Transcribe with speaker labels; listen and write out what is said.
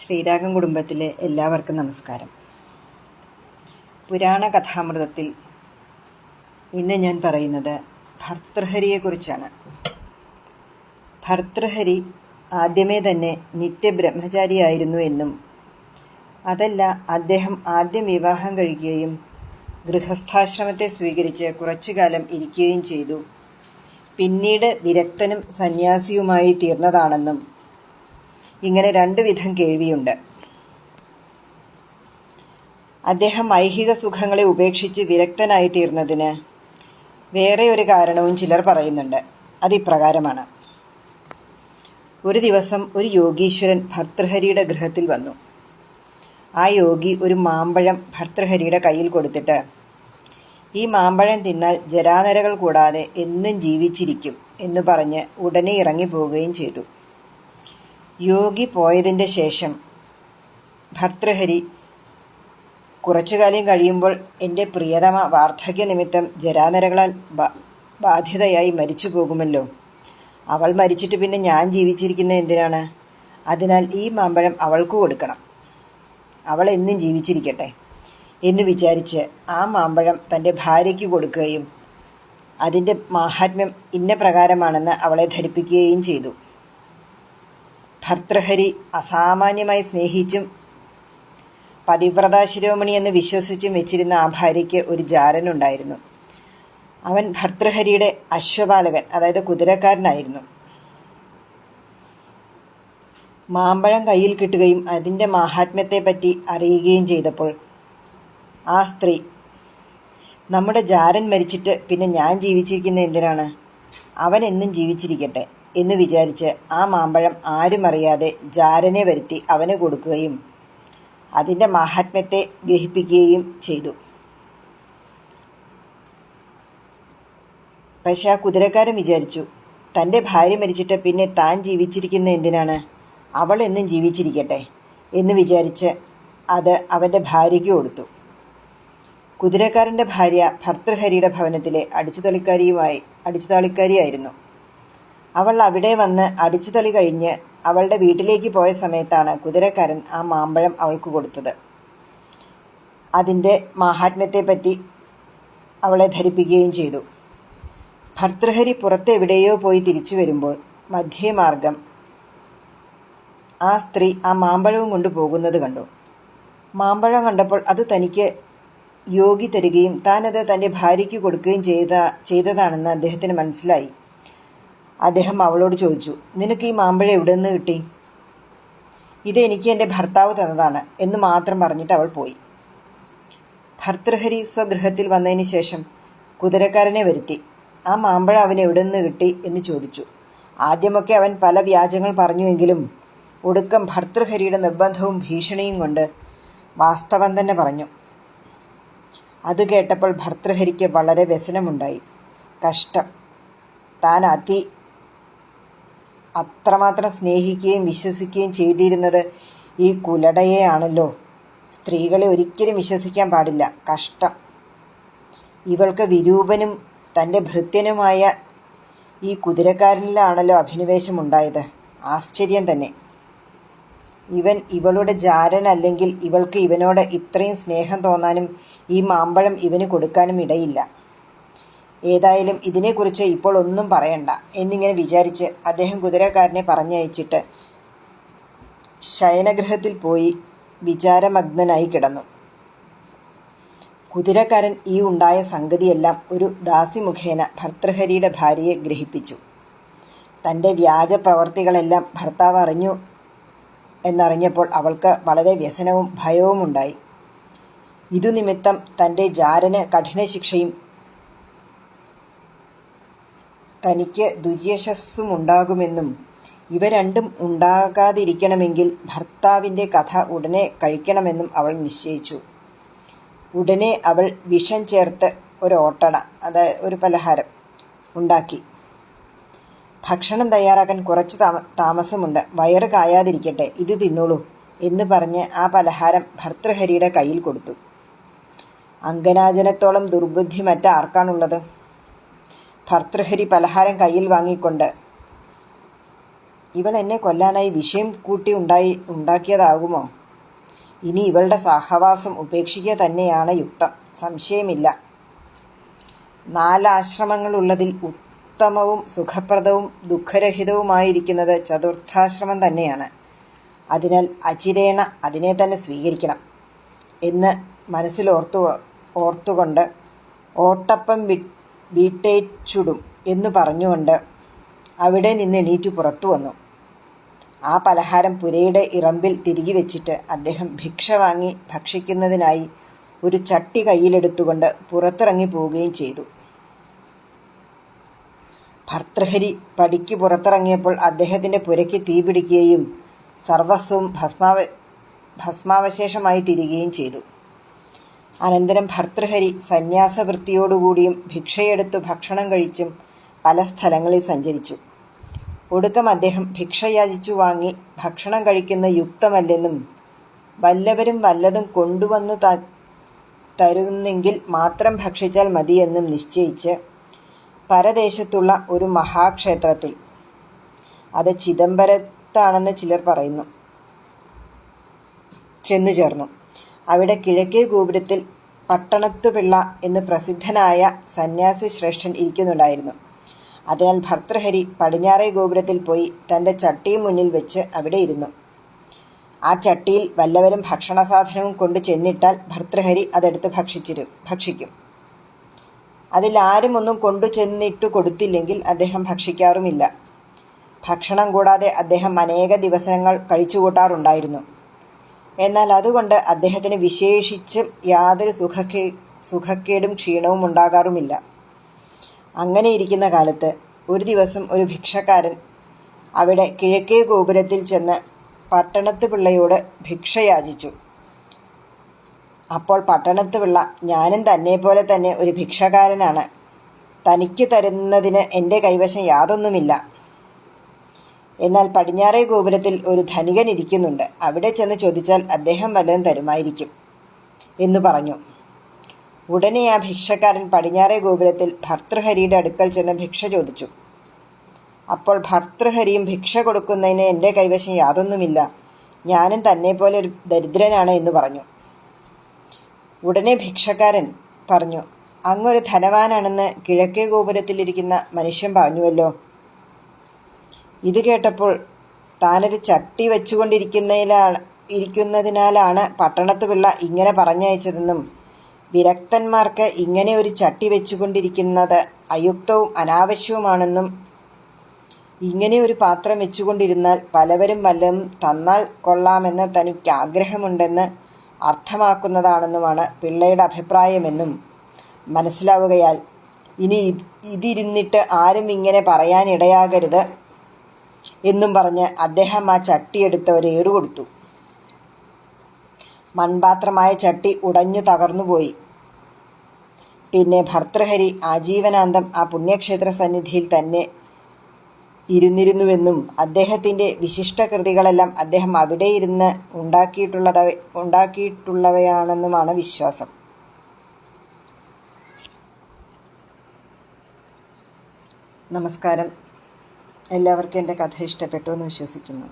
Speaker 1: ശ്രീരാഗം കുടുംബത്തിലെ എല്ലാവർക്കും നമസ്കാരം. പുരാണ കഥാമൃതത്തിൽ ഇന്ന് ഞാൻ പറയുന്നത് ഭർത്തൃഹരിയെക്കുറിച്ചാണ്. ഭർത്തൃഹരി ആദ്യമേ തന്നെ നിത്യബ്രഹ്മചാരിയായിരുന്നു എന്നും അതല്ല അദ്ദേഹം ആദ്യം വിവാഹം കഴിക്കുകയും ഗൃഹസ്ഥാശ്രമത്തെ സ്വീകരിച്ച് കുറച്ചു കാലം ഇരിക്കുകയും ചെയ്തു. പിന്നീട് വിരക്തനും സന്യാസിയുമായി തീർന്നതാണെന്നും ഇങ്ങനെ രണ്ട് വിധം കേൾവിയുണ്ട്. അദ്ദേഹം ഐഹിക സുഖങ്ങളെ ഉപേക്ഷിച്ച് വിരക്തനായി തീർന്നതിന് വേറെ ഒരു കാരണവും ചിലർ പറയുന്നുണ്ട്. അതിപ്രകാരമാണ് ഒരു ദിവസം ഒരു യോഗീശ്വരൻ ഭർത്തൃഹരിയുടെ ഗൃഹത്തിൽ വന്നു. ആ യോഗി ഒരു മാമ്പഴം ഭർത്തൃഹരിയുടെ കയ്യിൽ കൊടുത്തിട്ട് ഈ മാമ്പഴം തിന്നാൽ ജരാനരകൾ കൂടാതെ എന്നും ജീവിച്ചിരിക്കും എന്ന് പറഞ്ഞ് ഉടനെ ഇറങ്ങിപ്പോവുകയും ചെയ്തു. യോഗി പോയതിന്റെ ശേഷം ഭർത്തൃഹരി കുറച്ചു കാലം കഴിയുമ്പോൾ എന്റെ പ്രിയതമ വാർദ്ധക്യ നിമിത്തം ജരാനരകളാൽ ബ- ബാധിതയായി മരിച്ചു പോകുമല്ലോ. അവൾ മരിച്ചിട്ട് പിന്നെ ഞാൻ ജീവിച്ചിരിക്കുന്നത് എന്തിനാണ്? അതിനാൽ ഈ മാമ്പഴം അവൾക്ക് കൊടുക്കണം. അവൾ എന്നും ജീവിച്ചിരിക്കട്ടെ എന്ന് വിചാരിച്ച് ആ മാമ്പഴം തന്റെ ഭാര്യയ്ക്ക് കൊടുക്കുകയും അതിന്റെ മാഹാത്മ്യം ഇന്ന പ്രകാരമാണെന്ന് അവളെ ധരിപ്പിക്കുകയും ചെയ്തു. ഭർത്തൃഹരി അസാമാന്യമായി സ്നേഹിച്ചും പതിവ്രത ശിരോമണി എന്ന് വിശ്വസിച്ചും വെച്ചിരുന്ന ആ ഭാര്യയ്ക്ക് ഒരു ജാരനുണ്ടായിരുന്നു അവൻ ഭർത്തൃഹരിയുടെ അശ്വപാലകൻ അതായത് കുതിരക്കാരനായിരുന്നു. മാമ്പഴം കയ്യിൽ കിട്ടുകയും അതിന്റെ മാഹാത്മ്യത്തെപ്പറ്റി അറിയുകയും ചെയ്തപ്പോൾ ആ സ്ത്രീ നമ്മുടെ ജാരൻ മരിച്ചിട്ട് പിന്നെ ഞാൻ ജീവിച്ചിരിക്കുന്ന എന്തിനാണ്? അവൻ എന്നും ജീവിച്ചിരിക്കട്ടെ. എന്ന് വിചാരിച്ച് ആ മാമ്പഴം ആരും അറിയാതെ ജാരനെ വരുത്തി അവന് കൊടുക്കുകയും അതിന്റെ മാഹാത്മ്യത്തെ ഗ്രഹിപ്പിക്കുകയും ചെയ്തു. പക്ഷെ ആ കുതിരക്കാരൻ വിചാരിച്ചു തന്റെ ഭാര്യ മരിച്ചിട്ട് പിന്നെ താൻ ജീവിച്ചിരിക്കുന്ന എന്തിനാണ്? അവൾ എന്നും ജീവിച്ചിരിക്കട്ടെ എന്ന് വിചാരിച്ച് അത് അവന്റെ ഭാര്യയ്ക്ക് കൊടുത്തു. കുതിരക്കാരന്റെ ഭാര്യ ഭർത്തൃഹരിയുടെ ഭവനത്തിലെ അടിച്ചുതളിക്കാരിയുമായി അടിച്ചുതളിക്കാരിയായിരുന്നു. അവൾ അവിടെ വന്ന് അടിച്ചുതളി കഴിഞ്ഞ് അവളുടെ വീട്ടിലേക്ക് പോയ സമയത്താണ് കുതിരക്കാരൻ ആ മാമ്പഴം അവൾക്ക് കൊടുത്തത്. അതിന്റെ മാഹാത്മ്യത്തെപ്പറ്റി അവളെ ധരിപ്പിക്കുകയും ചെയ്തു. ഭർത്തൃഹരി പുറത്തെവിടെയോ പോയി തിരിച്ചു വരുമ്പോൾ മധ്യമാർഗം ആ സ്ത്രീ ആ മാമ്പഴവും കൊണ്ട് പോകുന്നത് കണ്ടു. മാമ്പഴം കണ്ടപ്പോൾ അത് തനിക്ക് യോഗി തരികയും താനത് തന്റെ ഭാര്യയ്ക്ക് കൊടുക്കുകയും ചെയ്ത ചെയ്തതാണെന്ന് അദ്ദേഹത്തിന് മനസ്സിലായി. അദ്ദേഹം അവളോട് ചോദിച്ചു നിനക്ക് ഈ മാമ്പഴം എവിടെ നിന്ന് കിട്ടി? ഇത് എനിക്ക് എന്റെ ഭർത്താവ് തന്നതാണ് എന്ന് മാത്രം പറഞ്ഞിട്ട് അവൾ പോയി. ഭർത്തൃഹരി സ്വഗൃഹത്തിൽ വന്നതിന് ശേഷം കുതിരക്കാരനെ വരുത്തി. ആ മാമ്പഴം അവൻ എവിടെ നിന്ന് കിട്ടി? എന്ന് ചോദിച്ചു. ആദ്യമൊക്കെ അവൻ പല വ്യാജങ്ങൾ പറഞ്ഞുവെങ്കിലും ഒടുക്കം ഭർത്തൃഹരിയുടെ നിർബന്ധവും ഭീഷണിയും കൊണ്ട് വാസ്തവം തന്നെ പറഞ്ഞു. അത് കേട്ടപ്പോൾ ഭർത്തൃഹരിക്ക് വളരെ വ്യസനമുണ്ടായി. കഷ്ടം. താൻ അതി അത്രമാത്രം സ്നേഹിക്കുകയും വിശ്വസിക്കുകയും ചെയ്തിരുന്നത് ഈ കുലടയെയാണല്ലോ. സ്ത്രീകളെ ഒരിക്കലും വിശ്വസിക്കാൻ പാടില്ല. കഷ്ടം. ഇവൾക്ക് വിരൂപനും തന്റെ ഭൃത്യനുമായ ഈ കുതിരക്കാരനിലാണല്ലോ അഭിനിവേശമുണ്ടായത്. ആശ്ചര്യം തന്നെ. ഇവൻ ഇവളുടെ ജാരൻ അല്ലെങ്കിൽ ഇവൾക്ക് ഇവനോട് ഇത്രയും സ്നേഹം തോന്നാനും ഈ മാമ്പഴം ഇവന് കൊടുക്കാനും ഇടയില്ല. ഏതായാലും ഇതിനെക്കുറിച്ച് ഇപ്പോൾ ഒന്നും പറയണ്ട എന്നിങ്ങനെ വിചാരിച്ച് അദ്ദേഹം കുതിരക്കാരനെ പറഞ്ഞയച്ചിട്ട് ശയനഗ്രഹത്തിൽ പോയി വിചാരമഗ്നനായി കിടന്നു. കുതിരക്കാരൻ ഈ ഉണ്ടായ സംഗതിയെല്ലാം ഒരു ദാസി മുഖേന ഭർത്തൃഹരിയുടെ ഭാര്യയെ ഗ്രഹിപ്പിച്ചു. തന്റെ വ്യാജ പ്രവർത്തികളെല്ലാം ഭർത്താവ് അറിഞ്ഞു എന്നറിഞ്ഞപ്പോൾ അവൾക്ക് വളരെ വ്യസനവും ഭയവും ഉണ്ടായി ഇതു നിമിത്തം തന്റെ ജാരന് കഠിന ശിക്ഷയും തനിക്ക് ദുര്യശസ്സുമുണ്ടാകുമെന്നും ഇവ രണ്ടും ഉണ്ടാകാതിരിക്കണമെങ്കിൽ ഭർത്താവിന്റെ കഥ ഉടനെ കഴിക്കണമെന്നും അവൾ നിശ്ചയിച്ചു. ഉടനെ അവൾ വിഷം ചേർത്ത് ഒരു ഓട്ടട അതായത് ഒരു പലഹാരം ഉണ്ടാക്കി. ഭക്ഷണം തയ്യാറാക്കാൻ കുറച്ച് താമ താമസമുണ്ട്. വയറ് കായാതിരിക്കട്ടെ ഇത് തിന്നോളൂ എന്ന് പറഞ്ഞ് ആ പലഹാരം ഭർത്തൃഹരിയുടെ കയ്യിൽ കൊടുത്തു. അങ്കനാചനത്തോളം ദുർബുദ്ധി മറ്റാർക്കാണുള്ളത് ഭർത്തൃഹരി പലഹാരം കയ്യിൽ വാങ്ങിക്കൊണ്ട് ഇവൾ എന്നെ കൊല്ലാനായി വിഷയം കൂട്ടി ഉണ്ടായി ഉണ്ടാക്കിയതാകുമോ? ഇനി ഇവളുടെ സഹവാസം ഉപേക്ഷിക്കുക തന്നെയാണ് യുക്തം. സംശയമില്ല. നാലാശ്രമങ്ങളുള്ളതിൽ ഉത്തമവും സുഖപ്രദവും ദുഃഖരഹിതവുമായിരിക്കുന്നത് ചതുർത്ഥാശ്രമം തന്നെയാണ്. അതിനാൽ അചിരേണ അതിനെ തന്നെ സ്വീകരിക്കണം എന്ന് മനസ്സിലോർത്തു ഓർത്തുകൊണ്ട് ഓട്ടപ്പം വി വീട്ടേച്ചുടും എന്ന് പറഞ്ഞുകൊണ്ട് അവിടെ നിന്ന് എണീറ്റ് പുറത്തു വന്നു. ആ പലഹാരം പുരയുടെ ഇറമ്പിൽ തിരികെ വെച്ചിട്ട് അദ്ദേഹം ഭിക്ഷ വാങ്ങി ഭക്ഷിക്കുന്നതിനായി ഒരു ചട്ടി കയ്യിലെടുത്തുകൊണ്ട് പുറത്തിറങ്ങി പോവുകയും ചെയ്തു. ഭർത്തൃഹരി പടിക്ക് പുറത്തിറങ്ങിയപ്പോൾ അദ്ദേഹത്തിന്റെ പുരയ്ക്ക് തീപിടിക്കുകയും സർവസ്വവും ഭസ്മാവ ഭസ്മാവശേഷമായി തിരികുകയും ചെയ്തു. അനന്തരം ഭർത്തൃഹരി സന്യാസവൃത്തിയോടുകൂടിയും ഭിക്ഷയെടുത്തു ഭക്ഷണം കഴിച്ചും പല സ്ഥലങ്ങളിൽ സഞ്ചരിച്ചു. ഒടുക്കം അദ്ദേഹം ഭിക്ഷയാചിച്ചു വാങ്ങി ഭക്ഷണം കഴിക്കുന്ന യുക്തമല്ലെന്നും വല്ലവരും വല്ലതും കൊണ്ടുവന്നു ത തരുന്നെങ്കിൽ മാത്രം ഭക്ഷിച്ചാൽ മതിയെന്നും നിശ്ചയിച്ച് പരദേശത്തുള്ള ഒരു മഹാക്ഷേത്രത്തിൽ. അത് ചിദംബരത്താണെന്ന് ചിലർ പറയുന്നു. ചെന്നു ചേർന്നു അവിടെ കിഴക്കേ ഗോപുരത്തിൽ പട്ടണത്തുപിള്ള എന്ന് പ്രസിദ്ധനായ സന്യാസി ശ്രേഷ്ഠൻ ഇരിക്കുന്നുണ്ടായിരുന്നു. അതിനാൽ ഭർത്തൃഹരി പടിഞ്ഞാറേ ഗോപുരത്തിൽ പോയി തന്റെ ചട്ടിയും മുന്നിൽ വെച്ച് അവിടെ ഇരുന്നു. ആ ചട്ടിയിൽ വല്ലവരും ഭക്ഷണ സാധനവും കൊണ്ട് ചെന്നിട്ടാൽ ഭർത്തൃഹരി അതെടുത്ത് ഭക്ഷിച്ചിരു ഭക്ഷിക്കും. അതിൽ ആരും ഒന്നും കൊണ്ടു ചെന്നിട്ട് കൊടുത്തില്ലെങ്കിൽ അദ്ദേഹം ഭക്ഷിക്കാറുമില്ല. ഭക്ഷണം കൂടാതെ അദ്ദേഹം അനേക ദിവസങ്ങൾ കഴിച്ചുകൂട്ടാറുണ്ടായിരുന്നു. എന്നാൽ അതുകൊണ്ട് അദ്ദേഹത്തിന് വിശേഷിച്ചും യാതൊരു സുഖക്കേ സുഖക്കേടും ക്ഷീണവും ഉണ്ടാകാറുമില്ല. അങ്ങനെ ഇരിക്കുന്ന കാലത്ത് ഒരു ദിവസം ഒരു ഭിക്ഷക്കാരൻ അവിടെ കിഴക്കേ ഗോപുരത്തിൽ ചെന്ന് പട്ടണത്ത് പിള്ളയോട് ഭിക്ഷയാചിച്ചു. അപ്പോൾ പട്ടണത്ത് പിള്ള ഞാനും തന്നെ പോലെ തന്നെ ഒരു ഭിക്ഷക്കാരനാണ്. തനിക്ക് തരുന്നതിന് എന്റെ കൈവശം യാതൊന്നുമില്ല. എന്നാൽ പടിഞ്ഞാറേ ഗോപുരത്തിൽ ഒരു ധനികൻ ഇരിക്കുന്നുണ്ട്. അവിടെ ചെന്ന് ചോദിച്ചാൽ അദ്ദേഹം വല്ലതും തരുമായിരിക്കും എന്ന് പറഞ്ഞു. ഉടനെ ആ ഭിക്ഷക്കാരൻ പടിഞ്ഞാറേ ഗോപുരത്തിൽ ഭർത്തൃഹരിയുടെ അടുക്കൽ ചെന്ന് ഭിക്ഷ ചോദിച്ചു. അപ്പോൾ ഭർത്തൃഹരിയും ഭിക്ഷ കൊടുക്കുന്നതിന് എന്റെ കൈവശം യാതൊന്നുമില്ല. ഞാനും തന്നെ പോലെ ഒരു ദരിദ്രനാണ് എന്ന് പറഞ്ഞു. ഉടനെ ഭിക്ഷക്കാരൻ പറഞ്ഞു അങ്ങൊരു ധനവാനാണെന്ന് കിഴക്കേ ഗോപുരത്തിലിരിക്കുന്ന മനുഷ്യൻ പറഞ്ഞുവല്ലോ. ഇത് കേട്ടപ്പോൾ താനൊരു ചട്ടി വെച്ചുകൊണ്ടിരിക്കുന്നതിലാണ് ഇരിക്കുന്നതിനാലാണ് പട്ടണത്ത് പിള്ള ഇങ്ങനെ പറഞ്ഞയച്ചതെന്നും വിരക്തന്മാർക്ക് ഇങ്ങനെ ഒരു ചട്ടി വെച്ചുകൊണ്ടിരിക്കുന്നത് അയുക്തവും അനാവശ്യവുമാണെന്നും ഇങ്ങനെ ഒരു പാത്രം വെച്ചുകൊണ്ടിരുന്നാൽ പലവരും വല്ലതും തന്നാൽ കൊള്ളാമെന്ന് തനിക്ക് ആഗ്രഹമുണ്ടെന്ന് അർത്ഥമാക്കുന്നതാണെന്നുമാണ് പിള്ളയുടെ അഭിപ്രായമെന്നും മനസ്സിലാവുകയാൽ ഇനി ഇത് ഇതിരുന്നിട്ട് ആരും ഇങ്ങനെ പറയാനിടയാകരുത്. എന്നും പറഞ്ഞ് അദ്ദേഹം ആ ചട്ടിയെടുത്ത് ഒരേറു കൊടുത്തു. മൺപാത്രമായ ചട്ടി ഉടഞ്ഞു തകർന്നുപോയി പിന്നെ ഭർത്തൃഹരി ആജീവനാന്തം ആ പുണ്യക്ഷേത്ര സന്നിധിയിൽ തന്നെ ഇരുന്നിരുന്നുവെന്നും അദ്ദേഹത്തിന്റെ വിശിഷ്ട കൃതികളെല്ലാം അദ്ദേഹം അവിടെ ഇരുന്ന് ഉണ്ടാക്കിയിട്ടുള്ളത ഉണ്ടാക്കിയിട്ടുള്ളവയാണെന്നുമാണ് വിശ്വാസം. നമസ്കാരം. എല്ലാവർക്കും എന്റെ കഥ ഇഷ്ടപ്പെട്ടു എന്ന് വിശ്വസിക്കുന്നു.